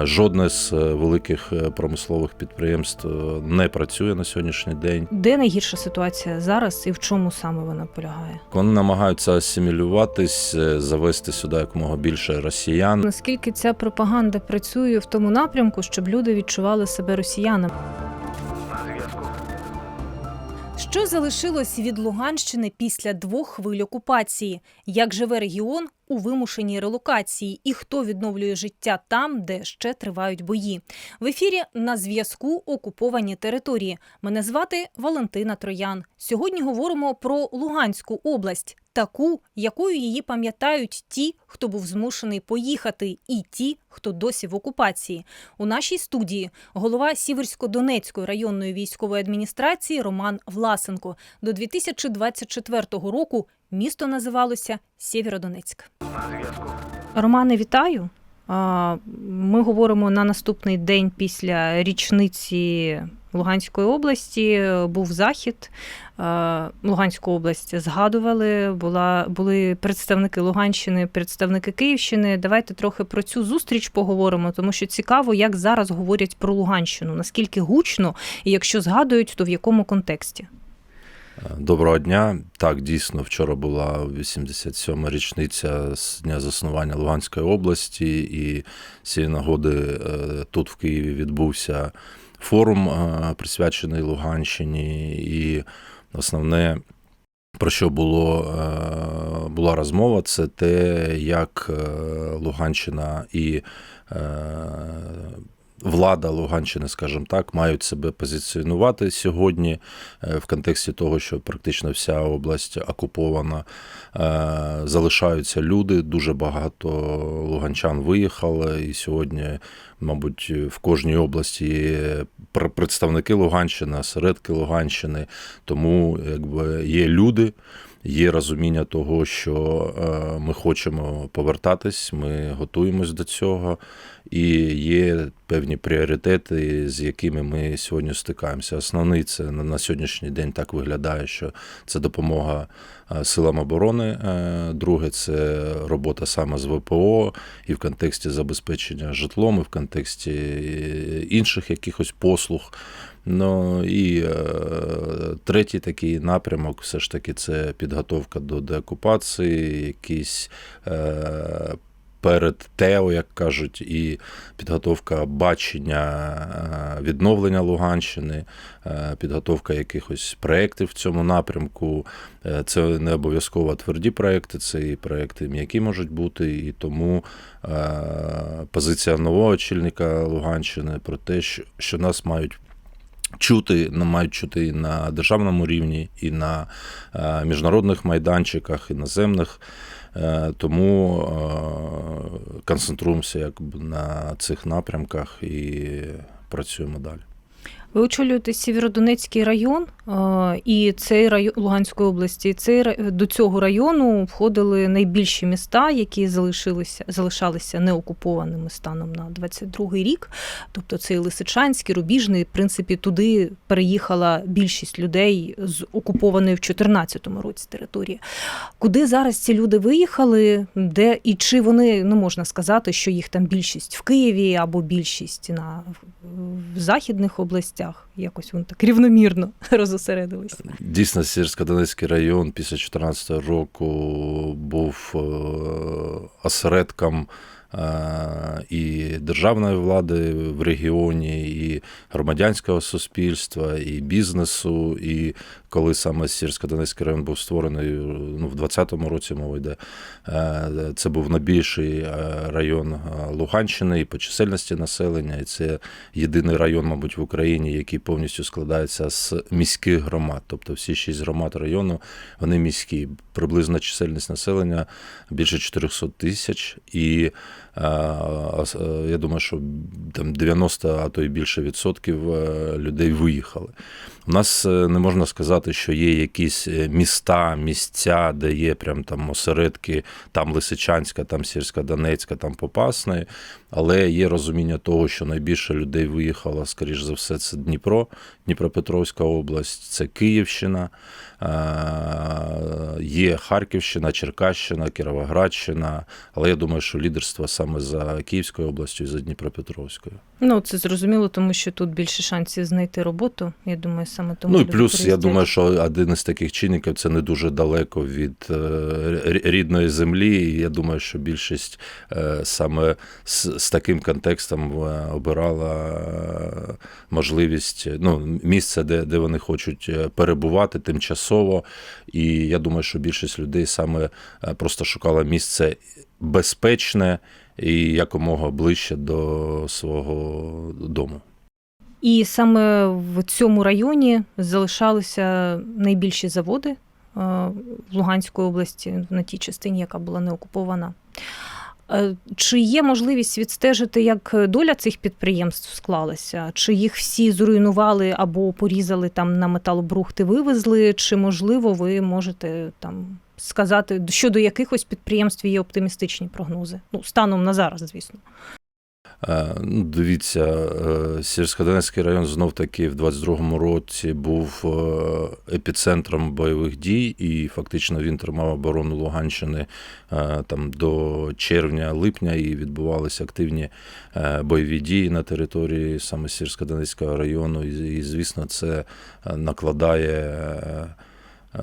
Жодне з е, великих е, промислових підприємств е, не працює на сьогоднішній день. Де найгірша ситуація зараз і в чому саме вона полягає? Вони намагаються асимілюватись, завести сюди якомога більше росіян. Наскільки ця пропаганда працює в тому напрямку, щоб люди відчували себе росіянами? Що залишилось від Луганщини після двох хвиль окупації? Як живе регіон у вимушеній релокації? І хто відновлює життя там, де ще тривають бої? В ефірі на зв'язку окуповані території. Мене звати Валентина Троян. Сьогодні говоримо про Луганську область, таку, якою її пам'ятають ті, хто був змушений поїхати, і ті, хто досі в окупації. У нашій студії голова Сіверсько-Донецької районної військової адміністрації Роман Власенко. До 2024 року місто називалося Сєвєродонецьк. Романе, вітаю. Ми говоримо на наступний день після річниці Луганської області. Був захід. Луганську область згадували. Була були представники Луганщини, представники Київщини. Давайте трохи про цю зустріч поговоримо, тому що цікаво, як зараз говорять про Луганщину, наскільки гучно, і якщо згадують, то в якому контексті. Доброго дня. Так, дійсно, вчора була 87-ма річниця з дня заснування Луганської області, і з цієї нагоди е, тут в Києві відбувся форум, е, присвячений Луганщині, і основне. Про що було, е, була розмова, це те, як Луганщина і влада Луганщини, скажімо так, мають себе позиціонувати сьогодні е, в контексті того, що практично вся область окупована. Е, Залишаються люди, дуже багато луганчан виїхали, і сьогодні, мабуть, в кожній області є представники Луганщини, осередки Луганщини, тому якби є люди. Є розуміння того, що е, ми хочемо повертатись, ми готуємось до цього, і є певні пріоритети, з якими ми сьогодні стикаємося. Основний це на сьогоднішній день так виглядає, що це допомога е, силам оборони. е, Друге, це робота саме з ВПО і в контексті забезпечення житлом, і в контексті е, інших якихось послуг. Ну і третій такий напрямок, все ж таки, це підготовка до деокупації, якісь перед ТЕО, як кажуть, і підготовка бачення е, відновлення Луганщини, е, підготовка якихось проєктів в цьому напрямку. Е, Це не обов'язково тверді проекти, це і проекти м'які можуть бути, і тому позиція нового очільника Луганщини про те, що, нас мають чути, мають чути і на державному рівні, і на міжнародних майданчиках, і наземних. Е, Тому е, концентруємося якби на цих напрямках і працюємо далі. Ви очолюєте Сєвєродонецький район, і цей район Луганської області. Цей до цього району входили найбільші міста, які залишилися залишалися неокупованими станом на 22-й рік. Тобто це і Лисичанський, Рубіжний. В принципі, туди переїхала більшість людей з окупованої в 2014 році території. Куди зараз ці люди виїхали? Де і чи вони ну можна сказати, що їх там більшість в Києві або більшість на в західних областях? Якось вони так рівномірно розосередилися. Дійсно, Сірсько-Донецький район після 2014 року був е, осередком е, і державної влади в регіоні, і громадянського суспільства, і бізнесу. І коли саме Сірсько-Донецький район був створений ну, в 2020 році, мова йде, е, це був найбільший е, район е, Луганщини і по чисельності населення, і це єдиний район, мабуть, в Україні, який повністю складається з міських громад. Тобто всі шість громад району вони міські. Приблизна чисельність населення більше 400 тисяч, і я думаю, що там 90, а то і більше відсотків е, людей виїхали. У нас е, не можна сказати, що є якісь е, міста, місця, де є прям там осередки, там Лисичанська, там Сірська Донецька, там Попасної. Але є розуміння того, що найбільше людей виїхало, скоріш за все, це Дніпро, Дніпропетровська область, це Київщина, є Харківщина, Черкащина, Кіровоградщина. Але я думаю, що лідерство саме за Київською областю і за Дніпропетровською. Ну це зрозуміло, тому що тут більше шансів знайти роботу. Я думаю, саме тому Ну і плюс, я думаю, що один із таких чинників це не дуже далеко від е, рідної землі. І я думаю, що більшість е, саме з, з таким контекстом е, обирала можливість, ну, місце, де, де вони хочуть перебувати тимчасово. І я думаю, що більшість людей саме просто шукала місце безпечне і якомога ближче до свого дому. І саме в цьому районі залишалися найбільші заводи е, в Луганської області, на тій частині, яка була не окупована. Е, Чи є можливість відстежити, як доля цих підприємств склалася? Чи їх всі зруйнували або порізали там на металобрухти, вивезли? Чи можливо ви можете там сказати, щодо якихось підприємств є оптимістичні прогнози? Ну, станом на зараз, звісно. Е, Ну, дивіться, е, Сєвєрськодонецький район знов таки в 22-му році був е, епіцентром бойових дій, і фактично він тримав оборону Луганщини там до червня-липня, і відбувалися активні бойові дії на території саме Сєвєрськодонецького району. І, звісно, це накладає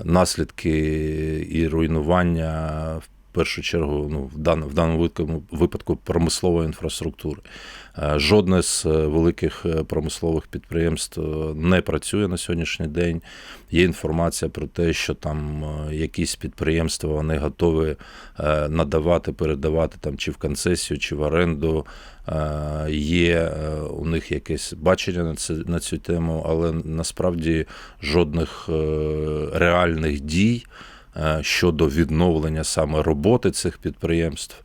наслідки і руйнування в першу чергу ну, в даному, випадку- промислової інфраструктури. Е, Жодне з е, великих е, промислових підприємств не працює на сьогоднішній день. Є інформація про те, що там якісь підприємства вони готові надавати, передавати там чи в концесію, чи в оренду. Е, Є е, у них якесь бачення на це на цю тему, але насправді жодних е, реальних дій щодо відновлення саме роботи цих підприємств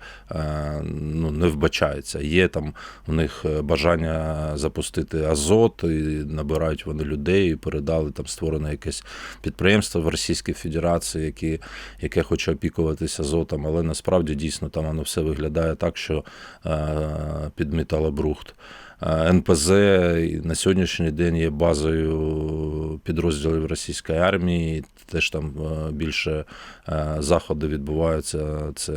ну, не вбачається. Є там у них е, бажання запустити азот, і набирають вони людей, і передали там створене якесь підприємство в Російській Федерації, які, яке хоче опікуватися азотом, але насправді дійсно там воно все виглядає так, що е, під металобрухт. Е, НПЗ на сьогоднішній день є базою підрозділів російської армії. Теж там е, більше е, заходи відбуваються. Це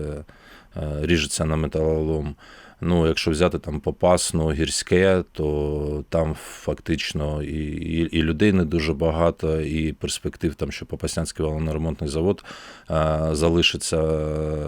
е, ріжеться на металолом. Ну, якщо взяти там Попасну, гірське, то там фактично і, і, і людей не дуже багато, і перспектив там, що Попаснянський валоноремонтний завод е, залишиться е,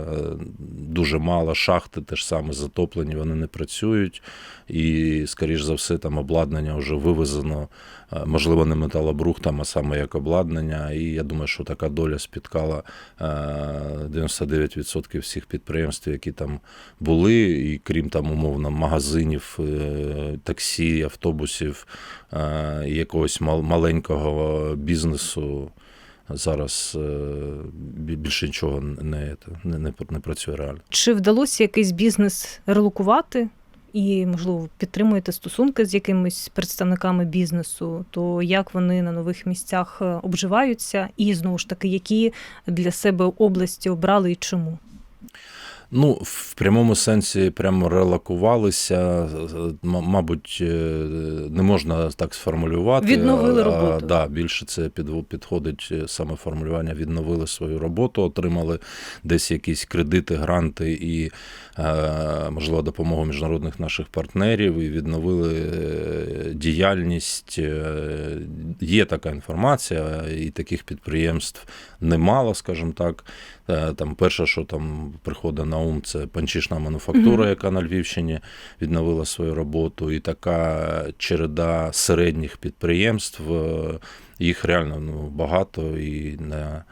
дуже мало. Шахти теж саме затоплені, вони не працюють. І, скоріш за все, там обладнання вже вивезено, е, можливо, не металобрухтом, а саме як обладнання. І я думаю, що така доля спіткала е, 99% всіх підприємств, які там були, і крім там умовно магазинів, е, таксі, автобусів е, і якогось маленького бізнесу. Зараз е, більше нічого не, не, не, не працює реально. Чи вдалося якийсь бізнес релокувати? І, можливо, підтримуєте стосунки з якимись представниками бізнесу, то як вони на нових місцях е, обживаються, і знову ж таки, які для себе області обрали і чому? Ну, в прямому сенсі прямо релакувалися. Мабуть, е, не можна так сформулювати. Відновили А. Да, більше це підходить е, саме формулювання. Відновили свою роботу, отримали десь якісь кредити, гранти і, можливо, допомогу міжнародних наших партнерів і відновили е, діяльність. Е, Є така інформація, і таких підприємств немало, скажімо так. Е, Там перше, що там приходить на ум, це панчишна мануфактура, яка на Львівщині відновила свою роботу, і така череда середніх підприємств. е, Їх реально ну, багато і на е,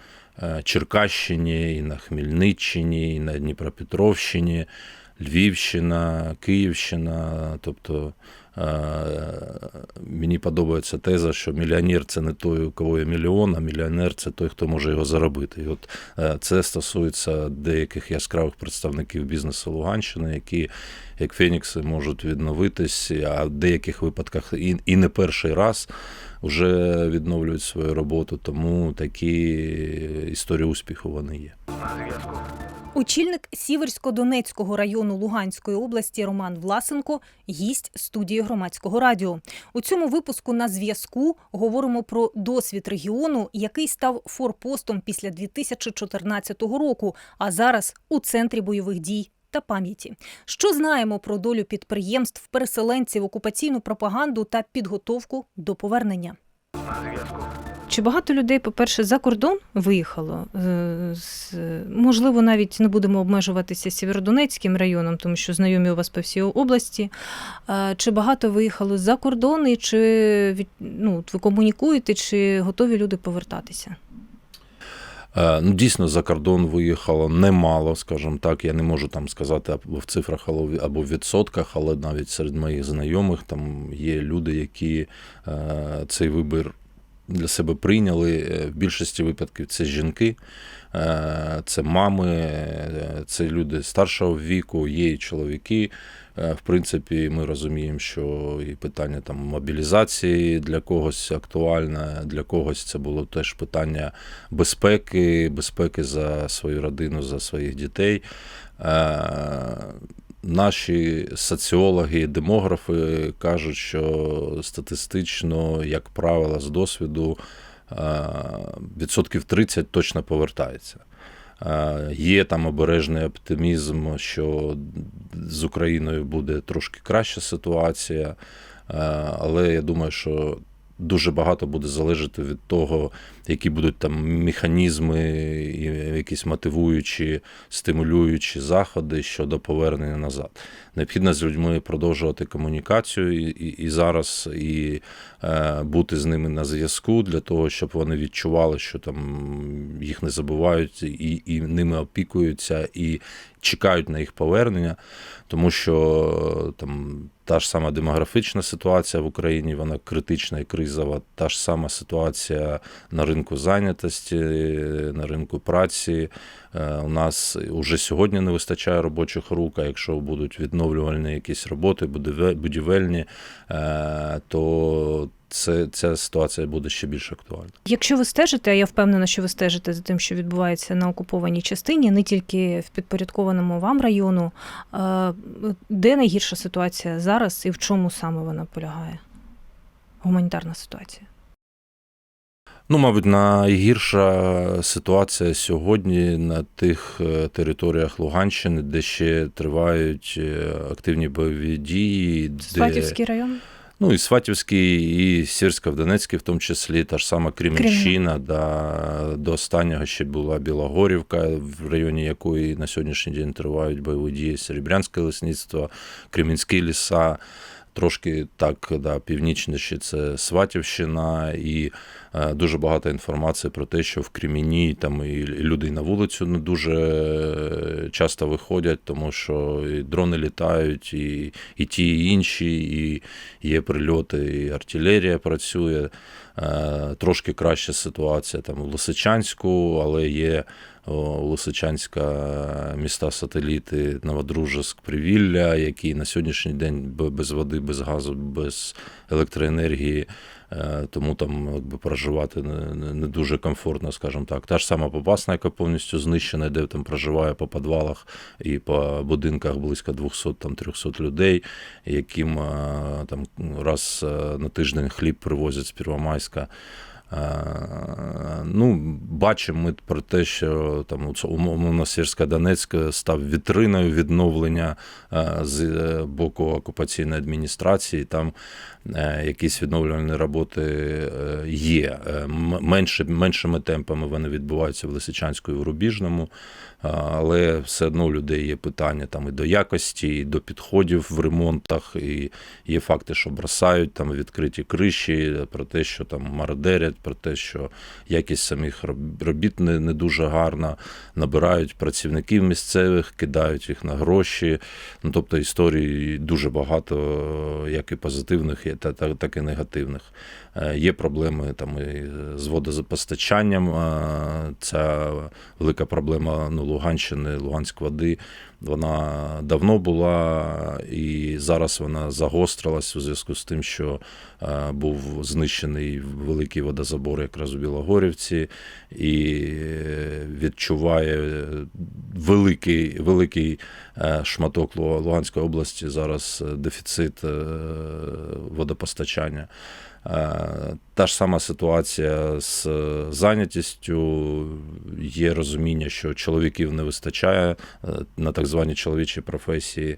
Черкащині, і на Хмельниччині, і на Дніпропетровщині. Львівщина, Київщина. Тобто е, мені подобається теза, що мільйонер це не той, у кого є мільйон, а мільйонер це той, хто може його заробити. І от е, це стосується деяких яскравих представників бізнесу Луганщини, які як Фенікси можуть відновитись, а в деяких випадках і, і не перший раз вже відновлюють свою роботу. Тому такі історії успіху вони є. Очільник Сіверсько-Донецького району Луганської області Роман Власенко гість студії громадського радіо. У цьому випуску на зв'язку говоримо про досвід регіону, який став форпостом після 2014 року, а зараз у центрі бойових дій. Та пам'яті, що знаємо про долю підприємств, переселенців, окупаційну пропаганду та підготовку до повернення. Чи багато людей, по-перше, за кордон виїхало? Можливо, навіть не будемо обмежуватися Сєвєродонецьким районом, тому що знайомі у вас по всій області. Чи багато виїхало за кордон, і чи ну, ви комунікуєте, чи готові люди повертатися? Е, Ну, дійсно, за кордон виїхало немало, скажімо так. Я не можу там сказати або в цифрах, або в- відсотках, але навіть серед моїх знайомих там є люди, які е, цей вибір для себе прийняли. Е, В більшості випадків це жінки, це мами, це люди старшого віку, є і чоловіки. Е, В принципі, ми розуміємо, що і питання там мобілізації для когось актуальне, для когось це було теж питання безпеки, безпеки за свою родину, за своїх дітей. Е, Наші соціологи, демографи кажуть, що статистично, як правило, з досвіду е, відсотків 30 точно повертається. Е, Є там обережний оптимізм, що з Україною буде трошки краща ситуація, е, але я думаю, що дуже багато буде залежати від того, які будуть там механізми, якісь мотивуючі, стимулюючі заходи щодо повернення назад. Необхідно з людьми продовжувати комунікацію і, і, і зараз, і е, бути з ними на зв'язку для того, щоб вони відчували, що там їх не забувають, і, і ними опікуються, і чекають на їх повернення, тому що там та ж сама демографічна ситуація в Україні, вона критична і кризова. Та ж сама ситуація на ринку зайнятості, на ринку праці. Е, У нас уже сьогодні не вистачає робочих рук, а якщо будуть відновлювальні якісь роботи, будівельні, е, то це, ця ситуація буде ще більш актуальна. Якщо ви стежите, а я впевнена, що ви стежите за тим, що відбувається на окупованій частині, не тільки в підпорядкованому вам району, е, де найгірша ситуація зараз і в чому саме вона полягає? Гуманітарна ситуація. Ну, мабуть, найгірша ситуація сьогодні на тих е, територіях Луганщини, де ще тривають е, активні бойові дії, де Сватівський район? Ну, і Сватівський, і Сірська в Донецькій, в тому числі, та ж сама Кремінщина, да, до останнього ще була Білогорівка, в районі якої на сьогоднішній день тривають бойові дії Серебрянське лісництво, Кремінські ліса. Трошки так, да, північніше це Сватівщина, і е, дуже багато інформації про те, що в Креміні там і люди на вулицю не дуже е, часто виходять, тому що і дрони літають, і, і ті, і інші, і є прильоти, і артилерія працює. Е, Трошки краща ситуація там в Лисичанську, але є Лисичанська міста сателіти Новодружеськ, Привілля, які на сьогоднішній день без води, без газу, без електроенергії, е, тому там якби проживати не дуже комфортно, скажімо так. Та ж сама Попасна, яка повністю знищена, де там проживає по підвалах і по будинках близько 200-300 людей, яким е, там раз е, на тиждень хліб привозять з Первомайська. Е, Ну, бачимо ми про те, що там умовно Сірська Донецьк став вітриною відновлення е, з е, боку окупаційної адміністрації. Там якісь відновлювальні роботи є. Меншими темпами вони відбуваються в Лисичанську і в Рубіжному, але все одно у людей є питання там і до якості, і до підходів в ремонтах, і є факти, що бросають там відкриті криші, про те, що там мародерять, про те, що якість самих робіт не, не дуже гарна, набирають працівників місцевих, кидають їх на гроші. Ну, тобто історій дуже багато, як і позитивних, так і негативних. Е, Є проблеми там і з водопостачанням. е, Ця велика проблема ну, Луганщини, Луганськ води. Вона давно була, і зараз вона загострилась у зв'язку з тим, що е, був знищений великий водозабор якраз у Білогорівці, і е, відчуває великий, великий шматок Лу- Луганської області зараз дефіцит водопостачання. Е, Та ж сама ситуація з е, зайнятістю. Є розуміння, що чоловіків не вистачає е, на так звані чоловічі професії.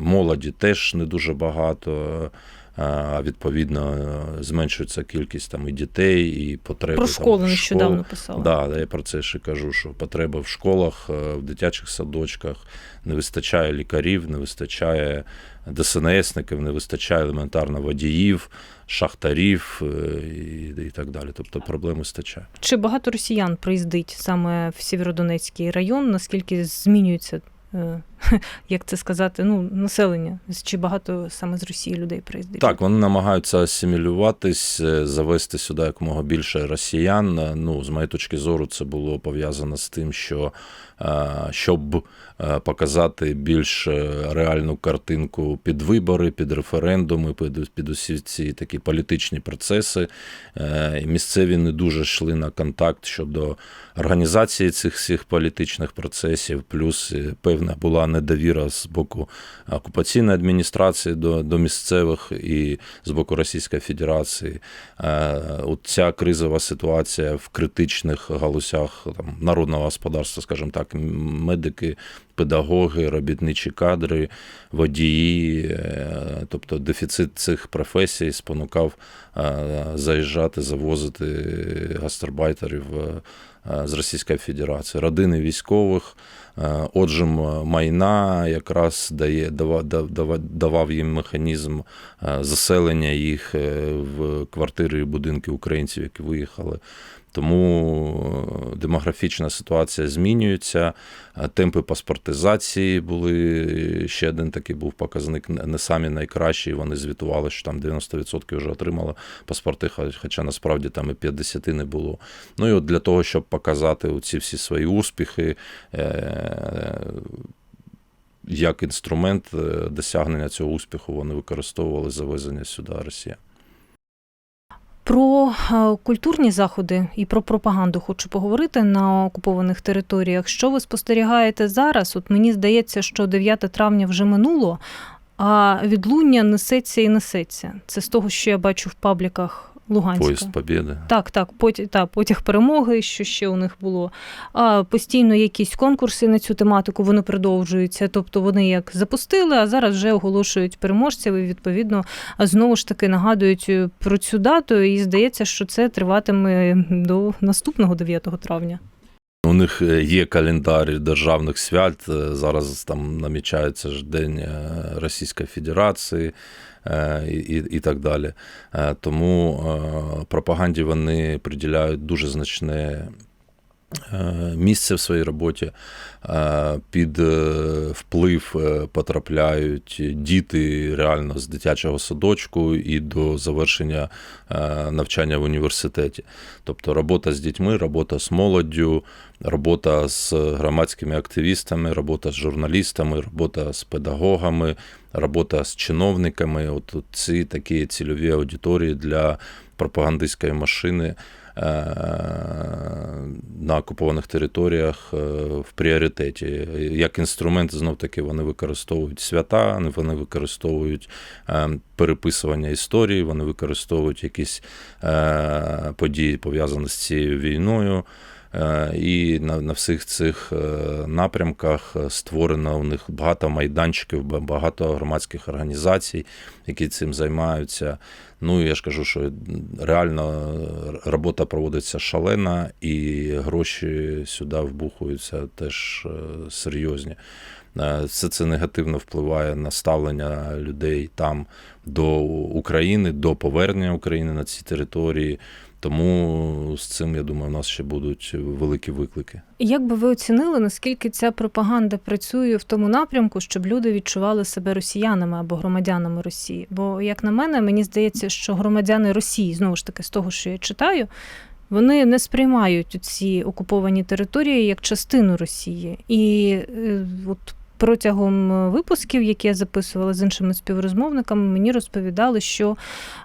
Молоді теж не дуже багато. А відповідно зменшується кількість там і дітей, і потреби Про там, школу в нещодавно школ- писали. Да, я про це ще кажу, що потреба в школах, е, в дитячих садочках не вистачає лікарів, не вистачає ДСНСників, не вистачає елементарно водіїв, шахтарів е, і, і так далі. Тобто проблем вистачає. Чи багато росіян приїздить саме в Сєвєродонецький район? Наскільки змінюється, е, як це сказати, ну, населення? Чи багато саме з Росії людей приїздить? Так, вони намагаються асимілюватись, е, завести сюди якомога більше росіян. Е, Ну, з моєї точки зору, це було пов'язано з тим, що е, щоб показати більш реальну картинку під вибори, під референдуми, під, під усі ці такі політичні процеси. І місцеві не дуже йшли на контакт щодо організації цих всіх політичних процесів, плюс певна була недовіра з боку окупаційної адміністрації до, до місцевих і з боку Російської Федерації. Е, От ця кризова ситуація в критичних галузях там, народного господарства, скажімо так, медики, педагоги, робітничі кадри, водії, е, тобто дефіцит цих професій спонукав е, заїжджати, завозити гастарбайтерів з Російської Федерації, родини військових. Е, Отжим майна якраз дає дава- дава- давав їм механізм е, заселення їх е, в квартири і будинки українців, які виїхали. Тому е, демографічна ситуація змінюється. Е, Темпи паспортизації були ще один такий був показник, не самі найкращі. Вони звітували, що там 90% вже отримали паспорти, хоча насправді там і 50 не було. Ну і от для того, щоб показати ці всі свої успіхи. е, Як інструмент е, досягнення цього успіху вони використовували завезення сюди Росія. Про е, культурні заходи і про пропаганду хочу поговорити на окупованих територіях. Що ви спостерігаєте зараз? От мені здається, що 9 травня вже минуло, а відлуння несеться і несеться. Це з того, що я бачу в пабліках Луганська. Поїзд Побєди. Так, так, потяг, та, потяг перемоги, що ще у них було. А, постійно якісь конкурси на цю тематику, вони продовжуються. Тобто вони як запустили, а зараз вже оголошують переможців і відповідно знову ж таки нагадують е, про цю дату. І здається, що це триватиме до наступного 9 травня. У них е, є календар державних свят. е, Зараз там намічається ж День Російської Федерації і, і, і так далі. Е, Тому е, пропаганді вони приділяють дуже значне. Е, Місце в своїй роботі Е, під е, вплив потрапляють діти реально з дитячого садочку і до завершення навчання в університеті. Тобто робота з дітьми, робота з молоддю, робота з громадськими активістами, робота з журналістами, робота з педагогами, робота з чиновниками. От ці такі цільові аудиторії для пропагандистської машини. На окупованих територіях е, в пріоритеті. Як інструмент, знов таки, вони використовують свята, вони використовують е, переписування історії, вони використовують якісь е, події, пов'язані з цією війною. І на, на всіх цих напрямках створено у них багато майданчиків, багато громадських організацій, які цим займаються. Ну я ж кажу, що реально робота проводиться шалена, і гроші сюди вбухуються теж е, серйозні. Е, Все це негативно впливає на ставлення людей там до України, до повернення України на ці території. Тому з цим, я думаю, у нас ще будуть великі виклики. Як би ви оцінили, наскільки ця пропаганда працює в тому напрямку, щоб люди відчували себе росіянами або громадянами Росії? Бо, як на мене, мені здається, що громадяни Росії, знову ж таки, з того, що я читаю, вони не сприймають ці окуповані території як частину Росії. І е, от протягом е, випусків, які я записувала з іншими співрозмовниками, мені розповідали, що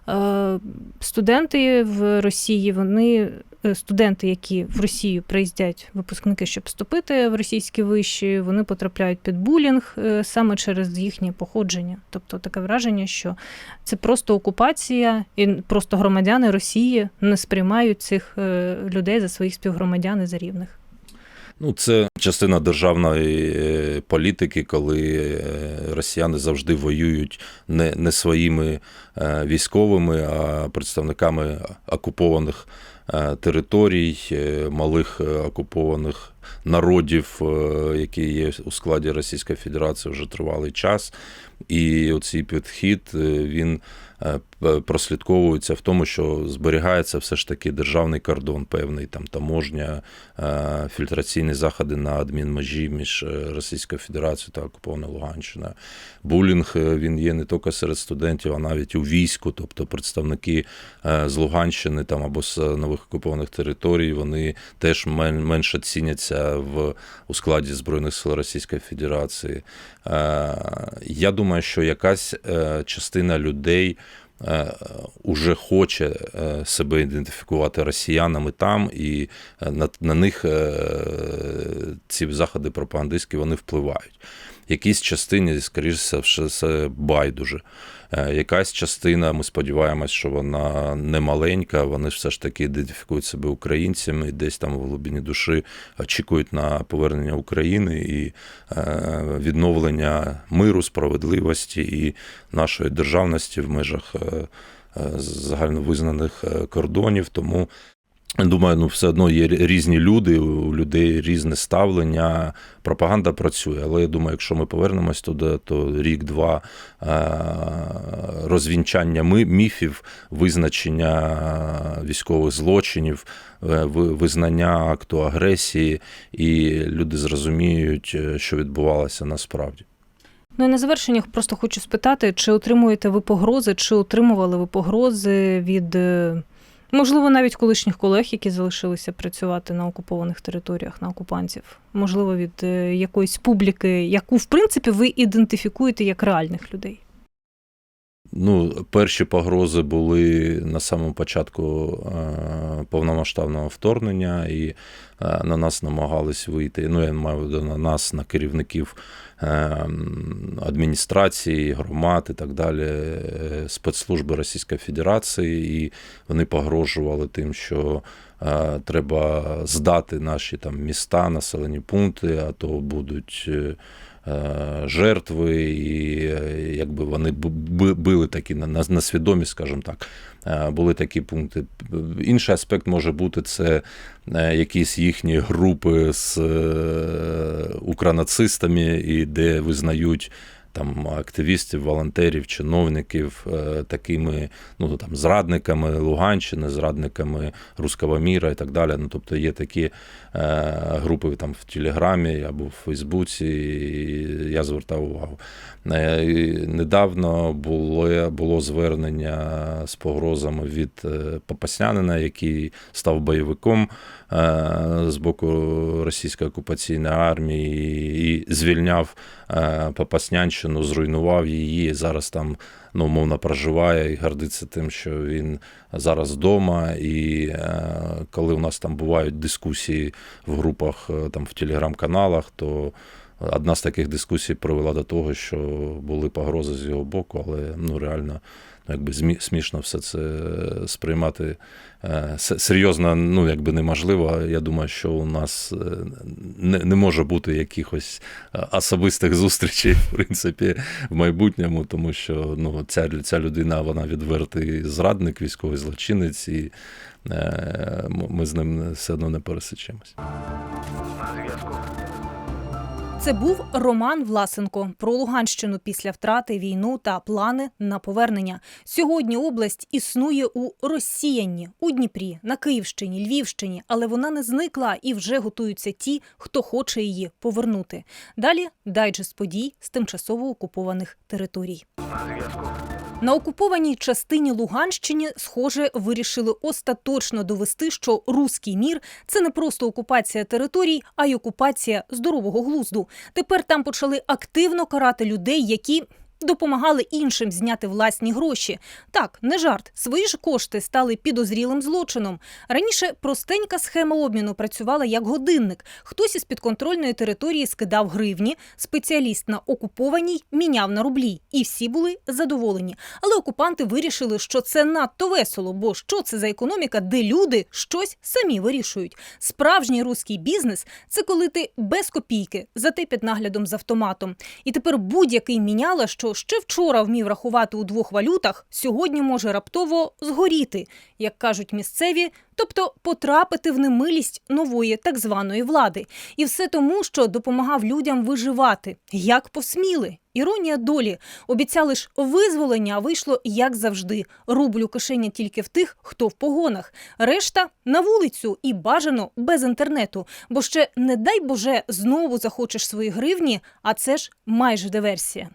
е, студенти в Росії, вони е, студенти, які в Росію приїздять, випускники, щоб вступити в російські виші, вони потрапляють під булінг саме через їхнє походження. Тобто таке враження, що це просто окупація, і просто громадяни Росії не сприймають цих людей за своїх співгромадян і за рівних. Ну, це частина державної е, політики, коли е, росіяни завжди воюють не, не своїми е, військовими, а представниками окупованих територій, малих окупованих народів, які є у складі Російської Федерації вже тривалий час. І оцей підхід він прослідковується в тому, що зберігається все ж таки державний кордон, певний там таможня, е, фільтраційні заходи на адмінмежі між е, Російською Федерацією та окупованою Луганщиною. Булінг е, він є не тільки серед студентів, а навіть у війську, тобто представники е, з Луганщини там або з нових окупованих територій, вони теж менше ціняться в у складі Збройних сил Російської Федерації. Е, Я думаю, що якась е, частина людей е, уже хоче е, себе ідентифікувати росіянами там, і е, на, на них е, ці заходи пропагандистські вони впливають. Якійсь частині, скоріш за все, байдуже. Е, Якась частина, ми сподіваємось, що вона не маленька, вони все ж таки ідентифікують себе українцями і десь там в глибині душі очікують на повернення України і е, відновлення миру, справедливості і нашої державності в межах е, загальновизнаних кордонів. Тому Думаю, ну все одно є різні люди, у людей різне ставлення. Пропаганда працює. Але я думаю, якщо ми повернемось туди, то рік-два е, розвінчання міфів, визначення військових злочинів, е, визнання акту агресії, і люди зрозуміють, е, що відбувалося насправді. Ну і на завершення просто хочу спитати, чи отримуєте ви погрози, чи отримували ви погрози від, можливо, навіть колишніх колег, які залишилися працювати на окупованих територіях, на окупантів, можливо, від е, якоїсь публіки, яку, в принципі, ви ідентифікуєте як реальних людей? Ну, перші погрози були на самому початку е, повномасштабного вторгнення, і е, на нас намагались вийти. Ну, я маю на нас, на керівників е, адміністрації, громад і так далі, спецслужби Російської Федерації, і вони погрожували тим, що треба здати наші там міста, населені пункти, а то будуть. Е, жертви, і е, якби вони били такі на, на, свідомість, скажімо так, е, були такі пункти. Інший аспект може бути це якісь їхні групи з укранацистами, і де визнають. Там активістів, волонтерів, чиновників е, такими ну там зрадниками Луганщини, зрадниками руського міра і так далі. Ну тобто є такі е, групи там в Телеграмі або в Фейсбуці. І я звертав увагу. Е, Недавно було, було звернення з погрозами від Попаснянина, який став бойовиком з боку російської окупаційної армії і звільняв е, Попаснянщину, зруйнував її. Зараз там ну, мовно проживає і гордиться тим, що він зараз вдома. І е, коли у нас там бувають дискусії в групах, е, там в телеграм-каналах, то Одна з таких дискусій привела до того, що були погрози з його боку, але ну реально якби смішно все це сприймати е, серйозно, ну якби неможливо. Я думаю, що у нас е, не, не може бути якихось е, особистих зустрічей, в принципі, в майбутньому, тому що ну, ця, ця людина вона відвертий зрадник, військовий злочинець, і е, ми з ним все одно не пересечемось. Це був Роман Власенко про Луганщину після втрати війну та плани на повернення. Сьогодні область існує у розсіянні у Дніпрі, на Київщині, Львівщині, але вона не зникла і вже готуються ті, хто хоче її повернути. Далі дайджест подій з тимчасово окупованих територій. На окупованій частині Луганщини, схоже, вирішили остаточно довести, що руський мір це не просто окупація територій, а й окупація здорового глузду. Тепер там почали активно карати людей, які. Допомагали іншим зняти власні гроші. Так, не жарт. Свої ж кошти стали підозрілим злочином. Раніше простенька схема обміну працювала як годинник. Хтось із підконтрольної території скидав гривні, спеціаліст на окупованій міняв на рублі, і всі були задоволені. Але окупанти вирішили, що це надто весело, бо що це за економіка, де люди щось самі вирішують. Справжній руський бізнес це коли ти без копійки, зате під наглядом з автоматом. І тепер будь-який міняла, що ще вчора вмів рахувати у двох валютах, сьогодні може раптово згоріти, як кажуть місцеві, тобто потрапити в немилість нової так званої влади. І все тому, що допомагав людям виживати. Як посміли. Іронія долі. Обіцяли ж визволення, а вийшло як завжди. Рубль у кишені тільки в тих, хто в погонах. Решта на вулицю і бажано без інтернету. Бо ще, не дай Боже, знову захочеш свої гривні, а це ж майже диверсія.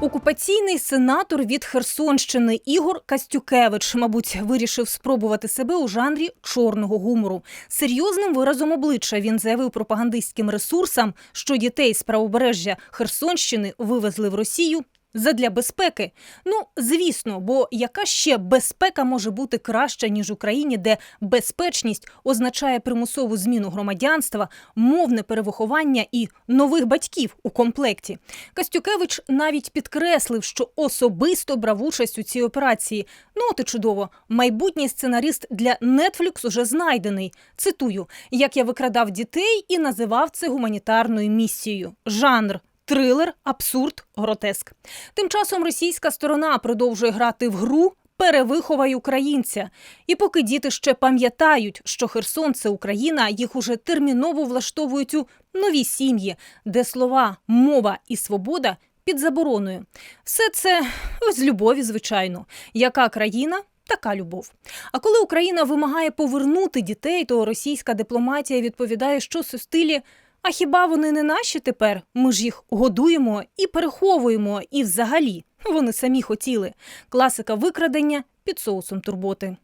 Окупаційний сенатор від Херсонщини Ігор Кастюкевич, мабуть, вирішив спробувати себе у жанрі чорного гумору. Серйозним виразом обличчя він заявив пропагандистським ресурсам, що дітей з правобережжя Херсонщини вивезли в Росію. Задля безпеки. Ну, звісно, бо яка ще безпека може бути краща, ніж Україні, де безпечність означає примусову зміну громадянства, мовне перевиховання і нових батьків у комплекті. Костюкевич навіть підкреслив, що особисто брав участь у цій операції. Ну, от і чудово, майбутній сценарист для Netflix уже знайдений. Цитую: як я викрадав дітей і називав це гуманітарною місією. Жанр. Трилер, абсурд, гротеск. Тим часом російська сторона продовжує грати в гру Перевиховай українця. І поки діти ще пам'ятають, що Херсон це Україна, їх уже терміново влаштовують у нові сім'ї, де слова, мова і свобода під забороною. Все це з любові, звичайно. Яка країна? Така любов. А коли Україна вимагає повернути дітей, то російська дипломатія відповідає, що у стилі а хіба вони не наші тепер? Ми ж їх годуємо і переховуємо, і взагалі вони самі хотіли. Класика викрадення під соусом турботи.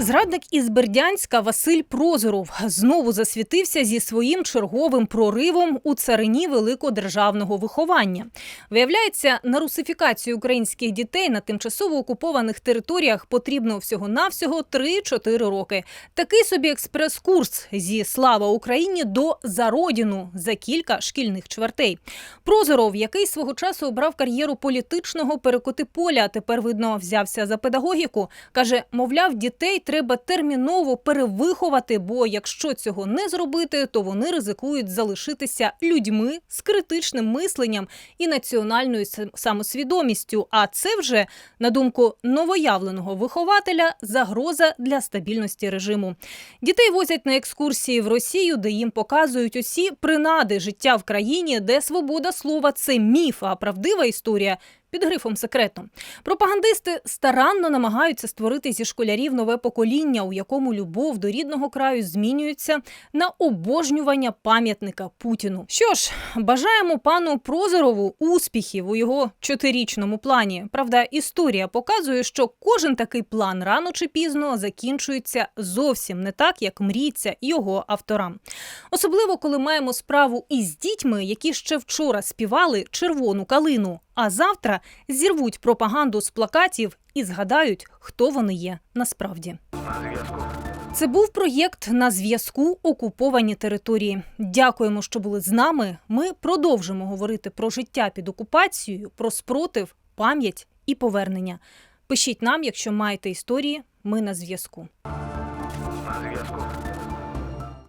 Зрадник із Бердянська Василь Прозоров знову засвітився зі своїм черговим проривом у царині великодержавного виховання. Виявляється, на русифікацію українських дітей на тимчасово окупованих територіях потрібно всього-навсього 3-4 роки. Такий собі експрес-курс зі слава Україні до за родину за кілька шкільних чвертей. Прозоров, який свого часу обрав кар'єру політичного перекоти поля, а тепер видно взявся за педагогіку, каже, мовляв, дітей треба терміново перевиховати, бо якщо цього не зробити, то вони ризикують залишитися людьми з критичним мисленням і національною самосвідомістю. А це вже, на думку новоявленого вихователя, загроза для стабільності режиму. Дітей возять на екскурсії в Росію, де їм показують усі принади життя в країні, де свобода слова це міф, а правдива історія. Під грифом секретно пропагандисти старанно намагаються створити зі школярів нове покоління, у якому любов до рідного краю змінюється на обожнювання пам'ятника Путіну. Що ж, бажаємо пану Прозорову успіхів у його чотирічному плані. Правда, історія показує, що кожен такий план рано чи пізно закінчується зовсім не так, як мріється його авторам. Особливо, коли маємо справу із дітьми, які ще вчора співали червону калину, а завтра зірвуть пропаганду з плакатів і згадають, хто вони є насправді. Це був проєкт на зв'язку Окуповані території. Дякуємо, що були з нами. Ми продовжимо говорити про життя під окупацією, про спротив, пам'ять і повернення. Пишіть нам, якщо маєте історії. Ми на зв'язку.